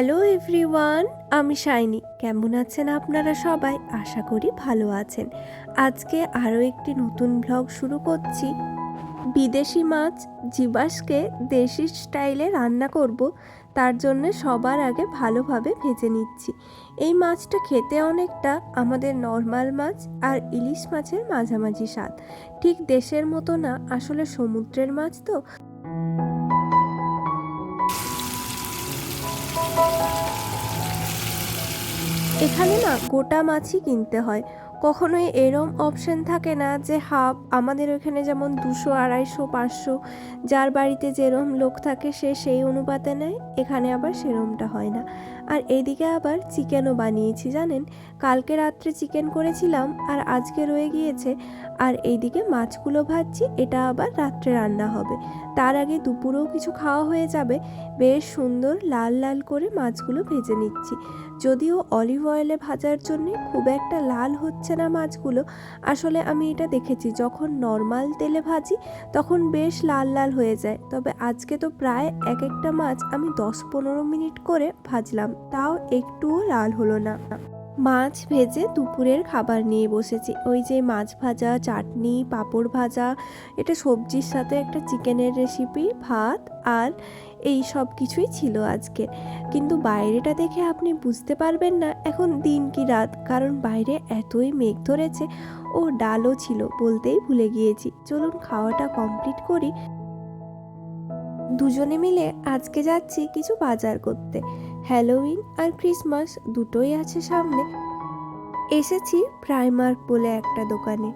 Hello everyone আমি shiny. কেমন আছেন আপনারা সবাই? আশা করি ভালো আছেন। আজকে আরও একটি নতুন ব্লগ শুরু করছি। বিদেশি মাছ জিবাসকে দেশি স্টাইলে রান্না করব। তার জন্য সবার আগে ভালোভাবে ভেজে নিচ্ছি। এই মাছটা খেতে অনেকটা আমাদের নর্মাল মাছ আর ইলিশ মাছের মাঝামাঝি স্বাদ। ঠিক দেশের মতো না, আসলে সমুদ্রের মাছ তো। এখানে না গোটা মাছই কিনতে হয়। কখনোই এরম অপশন থাকে না যে হাফ, আমাদের ওখানে যেমন দুশো, আড়াইশো, পাঁচশো, যার বাড়িতে যেরম লোক থাকে সে সেই অনুপাতে নেয়, এখানে আবার সেরমটা হয় না। আর এদিকে আবার চিকেনও বানিয়েছি, জানেন? কালকে রাত্রে চিকেন করেছিলাম আর আজকে রয়ে গিয়েছে। আর এইদিকে মাছগুলো ভাজছি, এটা আবার রাত্রে রান্না হবে। তার আগে দুপুরেও কিছু খাওয়া হয়ে যাবে। বেশ সুন্দর লাল লাল করে মাছগুলো ভেজে নিচ্ছি। যদিও অলিভ অয়েলে ভাজার জন্য খুব একটা লাল হচ্ছে না মাছগুলো। আসলে আমি এটা দেখেছি, যখন নর্মাল তেলে ভাজি তখন বেশ লাল লাল হয়ে যায়। তবে আজকে তো প্রায় এক একটা মাছ আমি দশ পনেরো মিনিট করে ভাজলাম। তাও একটুও লাল হলো না। মাছ ভেজে দুপুরের খাবার নিয়ে বসেছি। ওই যে মাছ ভাজা, চাটনি, পাঁপড় ভাজা, এটা সবজির সাথে একটা চিকেনের রেসিপি ভাত আর এই সব কিছুই ছিল আজকে। কিন্তু বাইরেটা দেখে আপনি বুঝতে পারবেন না, এখন দিন কি রাত? কারণ বাইরে এতই মেঘ ধরেছে, ও ডালও ছিল বলতেই ভুলে গিয়েছি। চলুন খাওয়াটা কমপ্লিট করি। দুজনে মিলে আজকে যাচ্ছি কিছু বাজার করতে। হ্যালোউইন আর ক্রিসমাস দুটোই আছে সামনে। এসেছি প্রাইমার্ক বলে একটা দোকানে।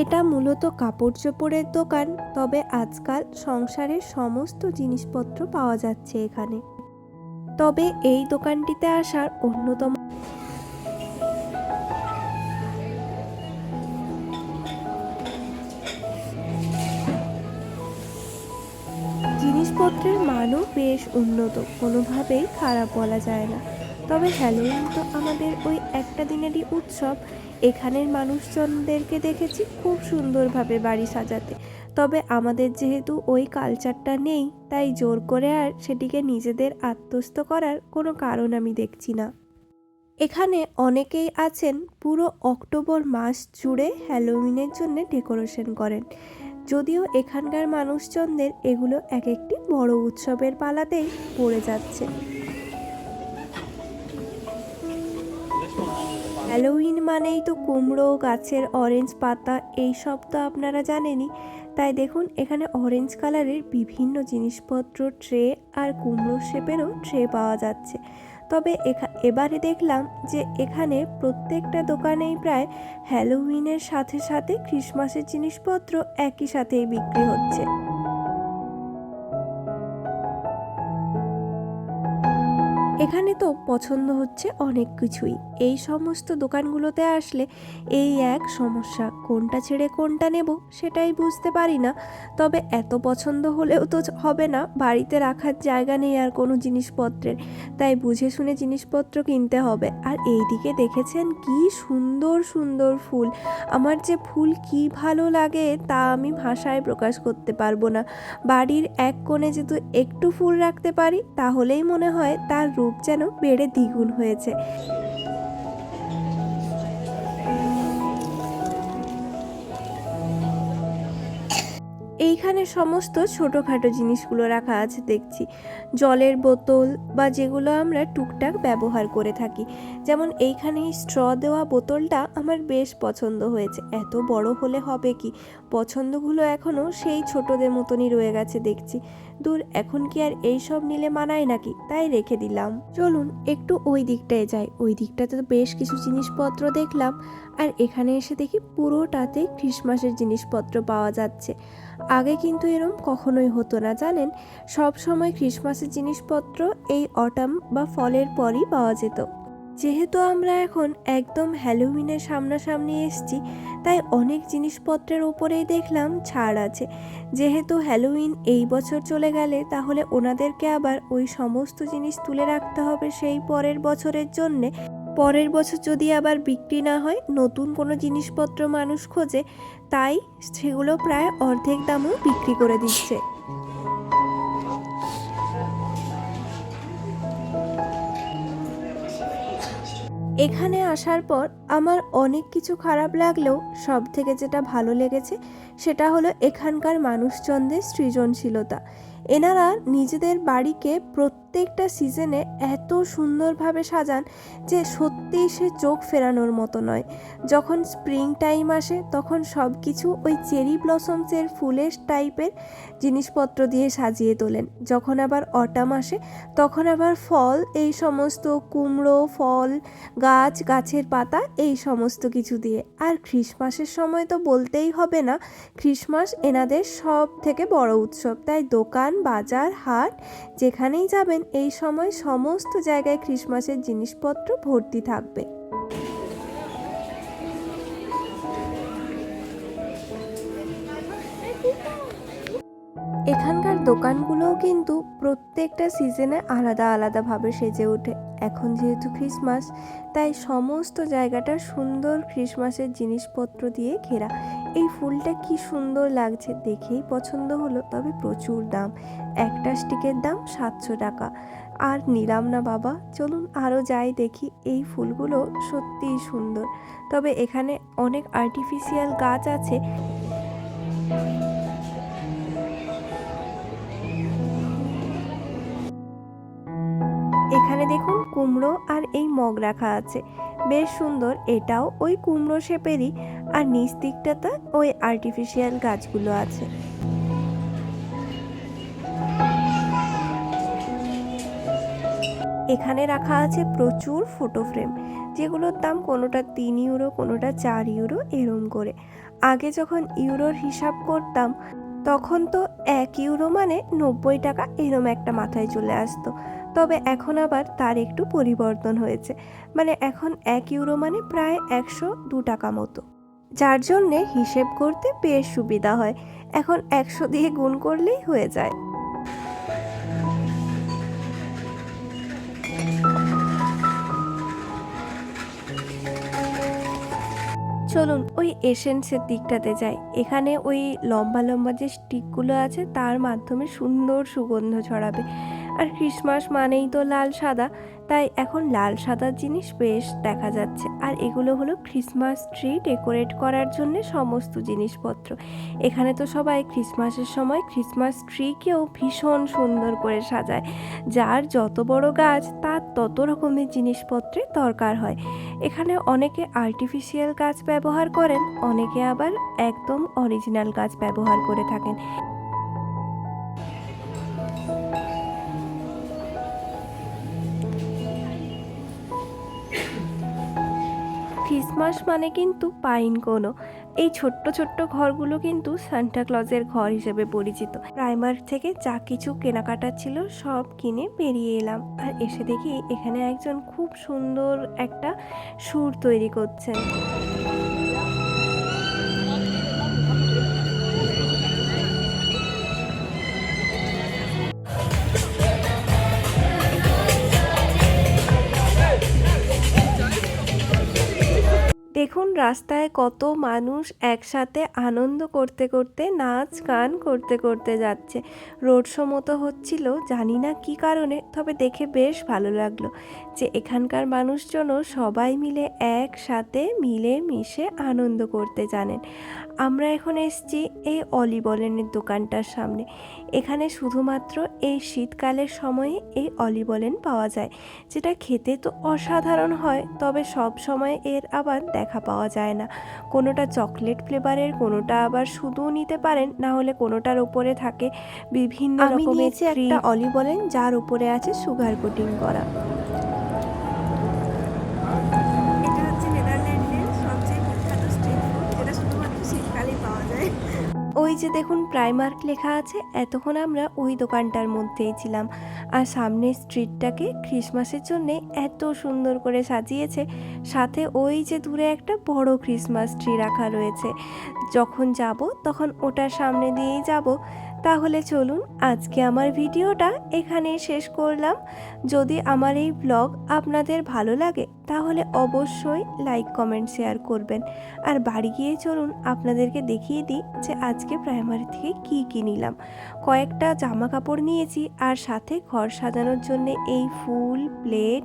এটা মূলত কাপড় চোপড়ের দোকান, তবে আজকাল সংসারের সমস্ত জিনিসপত্র পাওয়া যাচ্ছে এখানে। তবে এই দোকানটিতে আসার অন্যতম জিনিসপত্রের মানও বেশ উন্নত, কোনোভাবেই খারাপ বলা যায় না। তবে হ্যালোউইন তো আমাদের ওই একটা দিনেরই উৎসব। এখানের মানুষজনদেরকে দেখেছি খুব সুন্দরভাবে বাড়ি সাজাতে। তবে আমাদের যেহেতু ওই কালচারটা নেই, তাই জোর করে আর সেটিকে নিজেদের আত্মস্থ করার কোনো কারণ আমি দেখছি না। এখানে অনেকেই আছেন পুরো অক্টোবর মাস জুড়ে হ্যালোউইনের জন্য ডেকোরেশন করেন। যদিও এখানকার মানুষজনদের এগুলো এক একটি বড় উৎসবের পালাতেই পড়ে যাচ্ছে। হ্যালোউইন মানেই তো কুমড়ো, গাছের অরেঞ্জ পাতা, এই সব তো আপনারা জানেনই। তাই দেখুন, এখানে অরেঞ্জ কালারের বিভিন্ন জিনিসপত্র ট্রে আর কুমড়ো শেপেরও ট্রে পাওয়া যাচ্ছে। তবে এবারে দেখলাম যে এখানে প্রত্যেকটা দোকানেই প্রায় হ্যালোউইনের সাথে সাথে ক্রিসমাসের জিনিসপত্র একই সাথেই বিক্রি হচ্ছে। এখানে তো পছন্দ হচ্ছে অনেক কিছুই। এই সমস্ত দোকানগুলোতে আসলে এই এক সমস্যা, কোনটা ছেড়ে কোনটা নেব সেটাই বুঝতে পারি না। তবে এত পছন্দ হলেও তো হবে না, বাড়িতে রাখার জায়গা নেই আর কোনো জিনিসপত্রের। তাই বুঝে শুনে জিনিসপত্র কিনতে হবে। আর এইদিকে দেখেছেন কি সুন্দর সুন্দর ফুল। আমার যে ফুল কি ভালো লাগে তা আমি ভাষায় প্রকাশ করতে পারব না। বাড়ির এক কোণে যেহেতু একটু ফুল রাখতে পারি, তাহলেই মনে হয় তার রূপ যেন বেড়ে দ্বিগুণ হয়েছে। এইখানে সমস্ত ছোটোখাটো জিনিসগুলো রাখা আছে, দেখছি। জলের বোতল বা যেগুলো আমরা টুকটাক ব্যবহার করে থাকি। যেমন এইখানে এই স্ট্র দেওয়া বোতলটা আমার বেশ পছন্দ হয়েছে। এত বড় হলে হবে কি? পছন্দগুলো এখনও সেই ছোটদের মতনই রয়ে গেছে, দেখছি। দূর, এখন কি আর এই সব নিলে মানায় নাকি? তাই রেখে দিলাম। চলুন, একটু ওই দিকটায় যাই। ওই দিকটাতে তো বেশ কিছু জিনিসপত্র দেখলাম। আর এখানে এসে দেখি পুরোটাতে ক্রিসমাসের জিনিসপত্র পাওয়া যাচ্ছে। আগে কিন্তু এরম কখনোই হতো না, জানেন? সব সময় ক্রিসমাসের জিনিসপত্র এই অটাম বা ফলের পরই পাওয়া যেত। যেহেতু আমরা এখন একদম হ্যালোউইনের সামনাসামনি এসছি, তাই অনেক জিনিসপত্রের ওপরেই দেখলাম ছাড় আছে। যেহেতু হ্যালোউইন এই বছর চলে গেলে, তাহলে ওনাদেরকে আবার ওই সমস্ত জিনিস তুলে রাখতে হবে সেই পরের বছরের জন্যে। পরের বছর যদি আবার বিক্রি না হয়, নতুন কোনো জিনিসপত্র মানুষ খোঁজে, তাই সেগুলো প্রায় অর্ধেক দামও বিক্রি করে দিচ্ছে। এখানে আসার পর আমার অনেক কিছু খারাপ লাগলেও সব থেকে যেটা ভালো লেগেছে, সেটা হলো এখানকার মানুষজনদের সৃজনশীলতা। এনারা নিজেদের বাড়িকে প্রত্যেকটা সিজনে এত সুন্দরভাবে সাজান যে সত্যিই সে চোখ ফেরানোর মতো নয়। যখন স্প্রিং টাইম আসে, তখন সব কিছু ওই চেরি ব্লসমসের ফুলের টাইপের জিনিসপত্র দিয়ে সাজিয়ে তোলেন। যখন আবার অটাম আসে, তখন আবার ফল, এই সমস্ত কুমড়ো, ফল, গাছ, গাছের পাতা, এই সমস্ত কিছু দিয়ে। আর খ্রিসমাসের সময় তো বলতেই হবে না, খ্রিসমাস এনাদের সব থেকে বড় উৎসব। তাই দোকান বাজার, হাট, যেখানেই যাবেন, এই সময় সমস্ত জায়গায় খ্রিসমাসের জিনিসপত্র ভর্তি থাকবে। এখানকার দোকানগুলোও কিন্তু প্রত্যেকটা সিজনে আলাদা আলাদাভাবে সেজে ওঠে। এখন যেহেতু খ্রিসমাস, তাই সমস্ত জায়গাটা সুন্দর খ্রিসমাসের জিনিসপত্র দিয়ে ঘেরা। এই ফুলটা কি সুন্দর লাগছে দেখেই পছন্দ হলো, তবে প্রচুর দাম। একটা স্টিকের দাম সাতশো টাকা। আর নিলাম না বাবা, চলুন আরও যাই দেখি, এই ফুলগুলো সত্যিই সুন্দর। তবে এখানে অনেক আর্টিফিশিয়াল গাছ আছে। এখানে দেখুন কুমড়ো আর এই মগ রাখা আছে। বেশ সুন্দর, এটাও ওই কুমড়ো শেপেরই। আর নিচ দিকটাতে ওই আর্টিফিশিয়াল গাছগুলো আছে। এখানে রাখা আছে প্রচুর ফটো ফ্রেম যেগুলোর দাম কোনোটা তিন ইউরো কোনোটা চার ইউরো এরম করে। আগে যখন ইউরোর হিসাব করতাম, তখন তো এক ইউরো মানে নব্বই টাকা, এরম একটা মাথায় চলে আসতো। তবে এখন আবার তার একটু পরিবর্তন হয়েছে। মানে এখন এক ইউরো মানে প্রায় একশো দু টাকা মতো। যার জন্যে হিসেব করতে বেশ সুবিধা হয়। এখন একশো দিয়ে গুণ করলেই হয়ে যায়। চলুন ওই এসেন্সের দিকটাতে যাই। এখানে ওই লম্বা লম্বা যে স্টিকগুলো আছে, তার মাধ্যমে সুন্দর সুগন্ধ ছড়াবে। আর ক্রিসমাস মানেই তো লাল সাদা। তাই এখন লাল সাদার জিনিস বেশ দেখা যাচ্ছে। আর এগুলো হলো ক্রিসমাস ট্রি ডেকোরেট করার জন্য সমস্ত জিনিসপত্র। এখানে তো সবাই ক্রিসমাসের সময় ক্রিসমাস ট্রিকেও ভীষণ সুন্দর করে সাজায়। যার যত বড় গাছ, তার তত রকমের জিনিসপত্রের দরকার হয়। এখানে অনেকে আর্টিফিশিয়াল গাছ ব্যবহার করেন, অনেকে আবার একদম অরিজিনাল গাছ ব্যবহার করে থাকেন। ক্রিসমাস মানে কিন্তু পাইন কোনো এই ছোট্ট ছোট্ট ঘরগুলো কিন্তু সান্টাক্লজের ঘর হিসেবে পরিচিত। প্রাইমার থেকে যা কিছু কেনাকাটা ছিল সব কিনে বেরিয়ে এলাম। আর এসে দেখি এখানে একজন খুব সুন্দর একটা সুর তৈরি করছেন। দেখুন রাস্তায় কত মানুষ একসাথে আনন্দ করতে করতে, নাচ গান করতে করতে যাচ্ছে। রোড শো মতো হচ্ছিল, জানি না কি কারণে, তবে দেখে বেশ ভালো লাগল যে এখানকার মানুষজনও সবাই মিলে একসাথে মিলে মিশে আনন্দ করতে জানেন। আমরা এখন এসছি এই অলিবলেনের দোকানটার সামনে। এখানে শুধুমাত্র এই শীতকালের সময়ে এই অলিবলেন পাওয়া যায়। যেটা খেতে তো অসাধারণ হয়, তবে সব সময় এর আবার দেখা পাওয়া যায় না। কোনোটা চকলেট ফ্লেভারের কোনোটা আবার শুধু নিতে পারেন না হলে কোনোটার ওপরে থাকে বিভিন্ন আমি রকমের একটা একটা অলিবলেন যার উপরে আছে সুগার কোটিং করা। এটা হচ্ছে নেদারল্যান্ডের সবচেয়ে বিখ্যাত স্ট্রিট ফুড যেটা শুধুমাত্র শীতকালেই পাওয়া যায়। ওই যে দেখুন প্রাইমার্ক লেখা আছে, এতক্ষণ আমরা ওই দোকানটার মধ্যেই ছিলাম। আর সামনের স্ট্রিটটাকে ক্রিসমাসের জন্যে এত সুন্দর করে সাজিয়েছে, সাথে ওই যে দূরে একটা বড় ক্রিসমাস ট্রি রাখা রয়েছে। যখন যাব তখন ওটার সামনে দিয়েই যাব। তাহলে চলুন আজকে আমার ভিডিওটা এখানেই শেষ করলাম। যদি আমার এই ব্লগ আপনাদের ভালো লাগে, তাহলে অবশ্যই লাইক, কমেন্ট, শেয়ার করবেন। আর বাড়ি গিয়ে চলুন, আপনাদেরকে দেখিয়ে দিই যে আজকে প্রাইমারি থেকে কি কী নিলাম। কয়েকটা জামা কাপড় নিয়েছি আর সাথে ঘর সাজানোর জন্য এই ফুল, প্লেট